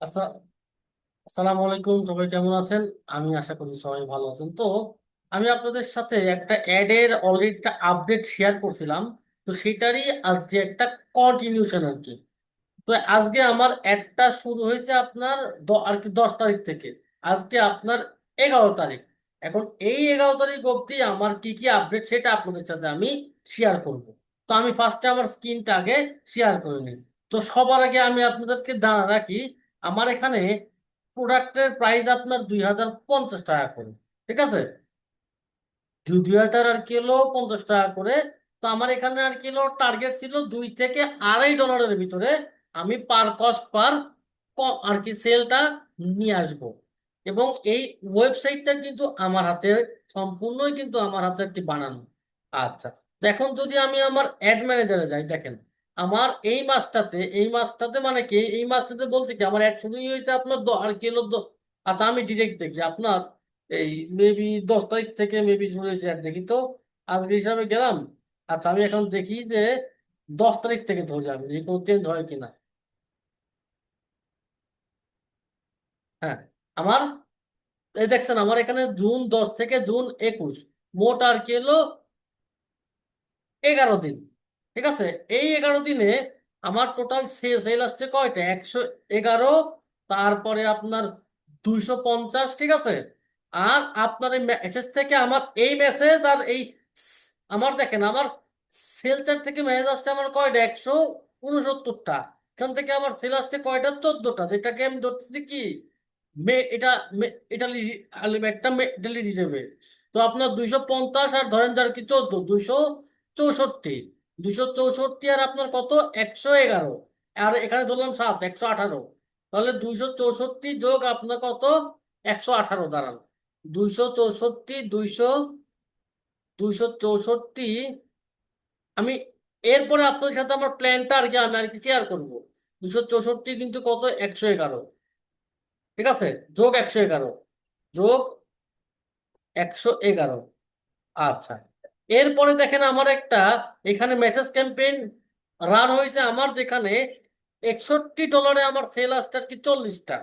আচ্ছা আসসালামু আলাইকুম সবাই কেমন আছেন? আমি আশা করি সবাই ভালো আছেন। তো আমি আপনাদের সাথে একটা অ্যাডের অলরেডি একটা আপডেট শেয়ার করছিলাম। তো সেটারই আজকে একটা কন্টিনিউশন আর কি। তো আজকে আমার অ্যাডটা শুরু হয়েছে আপনার আর কি দশ তারিখ থেকে। আজকে আপনার এগারো তারিখ। এখন এই এগারো তারিখ অবধি আমার কি কি আপডেট সেটা আপনাদের সাথে আমি শেয়ার করব। তো আমি ফার্স্টে আমার স্ক্রিনটা আগে শেয়ার করে নিই। তো সবার আগে আমি আপনাদেরকে জানা রাখি আমার এখানে প্রোডাক্টের প্রাইস আপনার দুই হাজার পঞ্চাশ টাকা করে, ঠিক আছে? দুই হাজার আর কিলো পঞ্চাশ টাকা করে। তো আমার এখানে আর কিলো টার্গেট ছিল দুই থেকে আড়াই ডলারের ভিতরে আমি পার কস্ট পার আর কি সেলটা নিয়ে আসব। এবং এই ওয়েবসাইটটা কিন্তু আমার হাতে, সম্পূর্ণই কিন্তু আমার হাতে কি বানানো। আচ্ছা এখন যদি আমি আমার অ্যাড ম্যানেজারে যাই, দেখেন। আমার এই মাসটাতে এই মাসটাতে মানে কি? এই মাসটাতে বলতে কি, আমার অ্যাড শুরুই হয়েছে আপনার আর কিলো আচ্ছা আমি ডিরেক্ট দেখি, আপনার এই মেবি দশ তারিখ থেকে মেবি শুরু হয়েছে আর দেখি তো। আজকে হিসাবে গেলাম আচ্ছা আমি এখন দেখি যে দশ তারিখ থেকে ধরে যাবে, যে কোনো চেঞ্জ হয় কিনা। হ্যাঁ আমার, এই দেখছেন, আমার এখানে জুন দশ থেকে জুন একুশ, মোট আর কি হলো এগারো দিন। ঠিক আছে? এই এগারো দিনে আমার টোটাল সেল আসছে কয়টা? একশো এগারো, তারপরে আপনার দুইশো পঞ্চাশ, ঠিক আছে? আর আপনার এই মেসেজ থেকে আমার এই মেসেজ আর এই আমার দেখেন, আমার সেল চার্ট থেকে মেসেজ আসছে আমার কয়টা? একশো উনসত্তরটা। এখান থেকে আমার সেল আসছে কয়টা? চোদ্দটা। যেটাকে আমি ধরতেছি কি? মে, এটা ইটালি একটা ইটালি হিসেবে। তো আপনার দুইশো পঞ্চাশ আর ধরেন যার কি চোদ্দ? দুইশো চৌষট্টি। দুইশো চৌষট্টি আর আপনার কত? একশো এগারো। আর এখানে ধরলাম সাত, একশো আঠারো। তাহলে দুইশো চৌষট্টি যোগ আপনার কত? একশো আঠারো, দাঁড়ান। দুইশো চৌষট্টি, দুইশো দুইশো চৌষট্টি, আমি এরপরে আপনাদের সাথে আমার প্ল্যানটা আর কি আমি আর কি শেয়ার করব। দুইশো চৌষট্টি কিন্তু কত? একশো এগারো। ঠিক আছে? যোগ একশো এগারো। যোগ একশো এগারো। আচ্ছা। এরপরে দেখেন আমার একটা, এখানে মেসেজ ক্যাম্পেইন রান হয়েছে আমার, যেখানে একষট্টি ডলারে আমার সেল আসছে আর কি চল্লিশটা।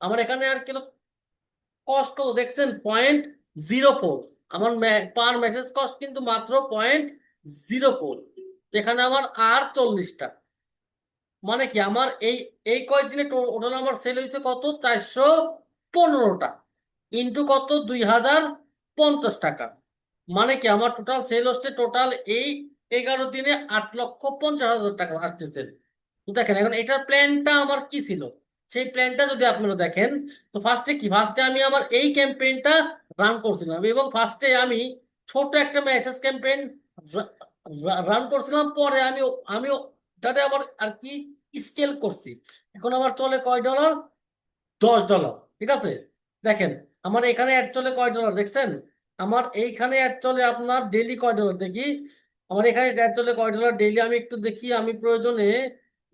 আমার এখানে আর কস্ট কত দেখছেন পয়েন্ট জিরো ফোর আমার পার মেসেজ কস্ট কিন্তু মাত্র পয়েন্ট জিরো ফোর যেখানে আমার আর চল্লিশটা। মানে কি আমার এই এই কয়েকদিনে টোটাল আমার সেল হয়েছে কত? চারশো পনেরোটা। ইন্টু কত? দুই হাজার পঞ্চাশ টাকা। মানে কি আমার টোটাল সেল হচ্ছে টোটাল এই এগারো দিনে আট লক্ষ পঞ্চাশ হাজার টাকা আসতেছে। দেখেন, এখন এটার প্ল্যানটা আমার কি ছিল? সেই প্ল্যানটা যদি আপনারা দেখেন, তো ফার্স্টে কি? ফার্স্টে আমি আমার এই ক্যাম্পেইনটা রান করছিলাম এবং ফার্স্টে আমি ছোট একটা মেসেজ ক্যাম্পেইন রান করছিলাম। পরে আমি আমি ওটাতে আবার আর কি স্কেল করছি। এখন আমার চলে কয় ডলার দশ ডলার ঠিক আছে? দেখেন, আমার এখানে অ্যাড চলে কয় ডলার দেখছেন? আমার এইখানে অ্যাড চলে আপনার ডেইলি কয় ডলার দেখি। আমার এখানে অ্যাড চলে কয় ডলার ডেইলি আমি একটু দেখি, আমি প্রয়োজনে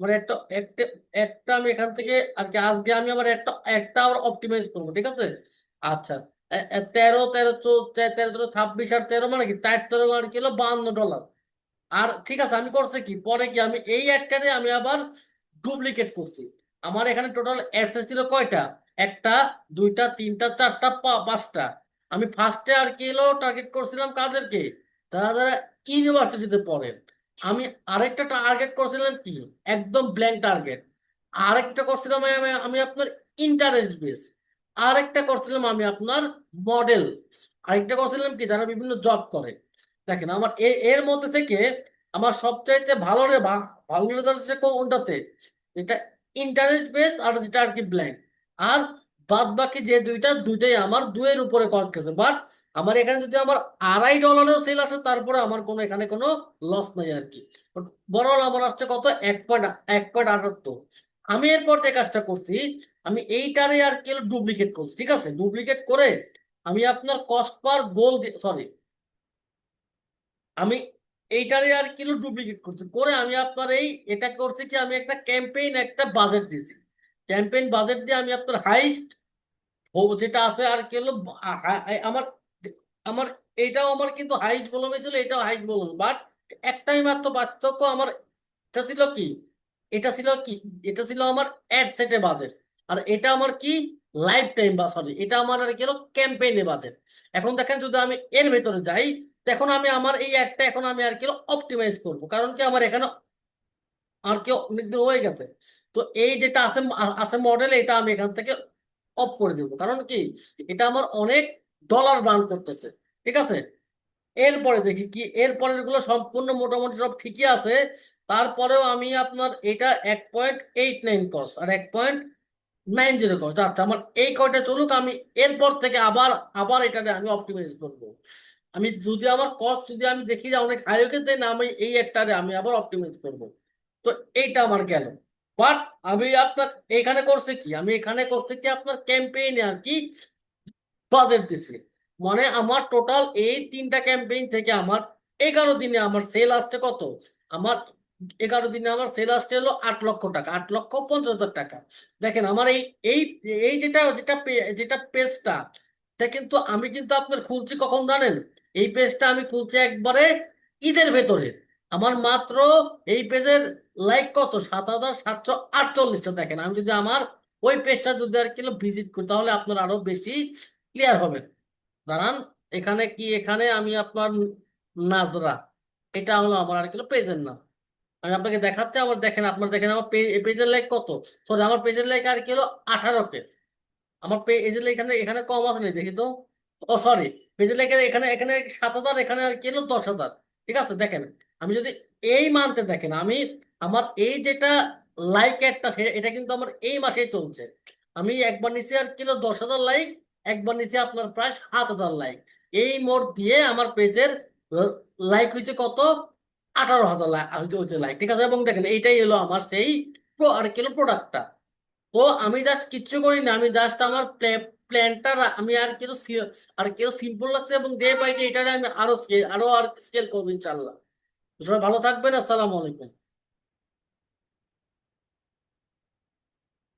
মানে একটা একটা একটা আমি এখান থেকে আর কি আজকে আমি আবার একটা একটা আবার অপটিমাইজ করব, ঠিক আছে? আচ্ছা। তেরো তেরো তেরো তেরো, ছাব্বিশ আর তেরো মানে কি? চার তেরো আর কি হলো বাহান্ন ডলার আর ঠিক আছে, আমি করছি কি? পরে কি আমি এই অ্যাডটারে আমি আবার ডুপ্লিকেট করছি। আমার এখানে টোটাল অ্যাডসেস ছিল কয়টা? একটা, দুইটা, তিনটা, চারটা পাঁচটা। আমি ফার্স্টে আর কি এলো টার্গেট করছিলাম কাদেরকে? যারা যারা ইউনিভার্সিটিতে পড়েন। আমি আরেকটা টার্গেট করছিলাম কি? একদম ব্ল্যাঙ্ক টার্গেট আরেকটা করছিলাম আমি আপনার ইন্টারেস্ট বেস আরেকটা করছিলাম আমি আপনার মডেল আরেকটা করছিলাম কি? যারা বিভিন্ন জব করে। দেখেন, আমার এর মধ্যে থেকে আমার সবচাইতে ভালো রে ভালো রেজাল্ট কোনটাতে? এটা ইন্টারেস্ট বেস আর যেটা আর কি ব্ল্যাঙ্ক আর বাদ বাকি যে দুইটা, দুইটাই আমার দুয়ের উপরে গেছে বাট আমার এখানে যদি আমার আড়াই ডলারেও সেল আসে, তারপরে আমার কোনো, এখানে কোনো লস নাই আর কি বরং আমার আসছে কত? এক পয়েন্ট এক পয়েন্ট আটাত্তর। আমি এরপর যে কাজটা করছি, আমি এইটারে আর কি ডুপ্লিকেট করছি, ঠিক আছে? ডুপ্লিকেট করে আমি আপনার কস্ট পার গোল সরি আমি এইটারে আর কিলো ডুপ্লিকেট করছি। করে আমি আপনার এই, এটা করছি কি, আমি একটা ক্যাম্পেইন একটা বাজেট দিছি। ক্যাম্পেইন বাজেট দিয়ে আমি আপনার হাইস্ট যেটা আছে আর কি হলো আমার আমার এটাও আমার কিন্তু হাইট বলম ছিল, এটাও হাইস্ট বলম বাট একটাই মাত্র পার্থক্য আমার, এটা ছিল কি? এটা ছিল কি? এটা ছিল আমার অ্যাড সেটে বাজেট আর এটা আমার কি? লাইফ টাইম বা সরি এটা আমার আর কি হলো ক্যাম্পেইনে বাজেট এখন দেখেন যদি আমি এর ভেতরে যাই তখন আমি আমার এই অ্যাডটা এখন আমি আর কি হলো অপটিমাইজ করব, কারণ কি আমার এখানে আর কি অনেকদিন হয়ে গেছে। তো এই যেটা আছে আছে মডেল এটা আমি এখান থেকে অফ করে দিব। কারণ কি? এটা আমার অনেক ডলার বার্ন করতেছে। ঠিক আছে? এরপরে দেখি কি এরপরেরগুলো সম্পূর্ণ মোটামুটি সব ঠিকই আছে। তারপরেও আমি আপনার এটা এক পয়েন্ট এইট নাইন কস আর এক পয়েন্ট নাইন জিরো কস আচ্ছা আমার এই কয়টা চলুক, আমি এরপর থেকে আবার আবার এটাকে আমি অপটিমাইজ করব। আমি যদি আমার কস্ট যদি আমি দেখি যে অনেক হাই হয়ে গেছে না আমি এই একটারে আমি আবার অপটিমাইজ করব। তো এইটা আমার গেল। বাট আমি আপনার, এখানে করছে কি? আমি এখানে করছে কি আপনার ক্যাম্পেইনে আর কি বাজেট দিছি। মানে আমার টোটাল এই তিনটা ক্যাম্পেইন থেকে আমার এগারো দিনে আমার সেল আসছে কত? আমার এগারো দিনে আমার সেল আসছে হলো আট লক্ষ টাকা, আট লক্ষ পঞ্চাশ হাজার টাকা। দেখেন আমার এই এই এই যেটা যেটা যেটা পেজটা এটা কিন্তু আমি কিন্তু আপনার খুলছি কখন জানেন? এই পেজটা আমি খুলছি একবারে ঈদের ভেতরে। আমার মাত্র এই পেজের লাইক কত? সাত হাজার সাতশো আটচল্লিশটা দেখেন। আমি যদি আমার ওই পেজটা যদি আর কি ভিজিট করি তাহলে আপনার আরও বেশি ক্লিয়ার হবে। দাঁড়ান এখানে কি এখানে আমি আপনার নাজরা এটা হলো আমার আর কি পেজের নাম। আমি আপনাকে দেখাচ্ছি আমার দেখেন আপনার দেখেন আমার পেজের লাইক কত? সরি আমার পেজের লাইক আর কিলো আঠারো কে। আমার পেজের লাইক এখানে এখানে কম আছে না, দেখি তো। ও সরি পেজের লাইক এখানে এখানে সাত হাজার এখানে আর কিলো দশ হাজার। ঠিক আছে দেখেন আমি যদি এই মান্থে দেখেন আমি আমার এই যেটা লাইক একটা এটা কিন্তু আমার এই মাসেই চলছে। আমি একবার নিচে আর কিলো দশ হাজার লাইক একবার নিচে আপনার প্রায় সাত হাজার লাইক এই মোট দিয়ে আমার পেজের লাইক হয়েছে কত? আঠারো হাজার হচ্ছে লাইক ঠিক আছে? এবং দেখেন, এইটাই হলো আমার সেই আর কিলো প্রোডাক্টটা তো আমি জাস্ট কিচ্ছু করি না আমি জাস্ট আমার প্ল্যানটা আমি আর কেউ আর কেউ সিম্পল লাগছে এবং ডে বাই ডে এটা আমি আরও আরও আর স্কেল করব ইনশাল্লাহ সবাই ভালো থাকবেন, আসসালামু আলাইকুম।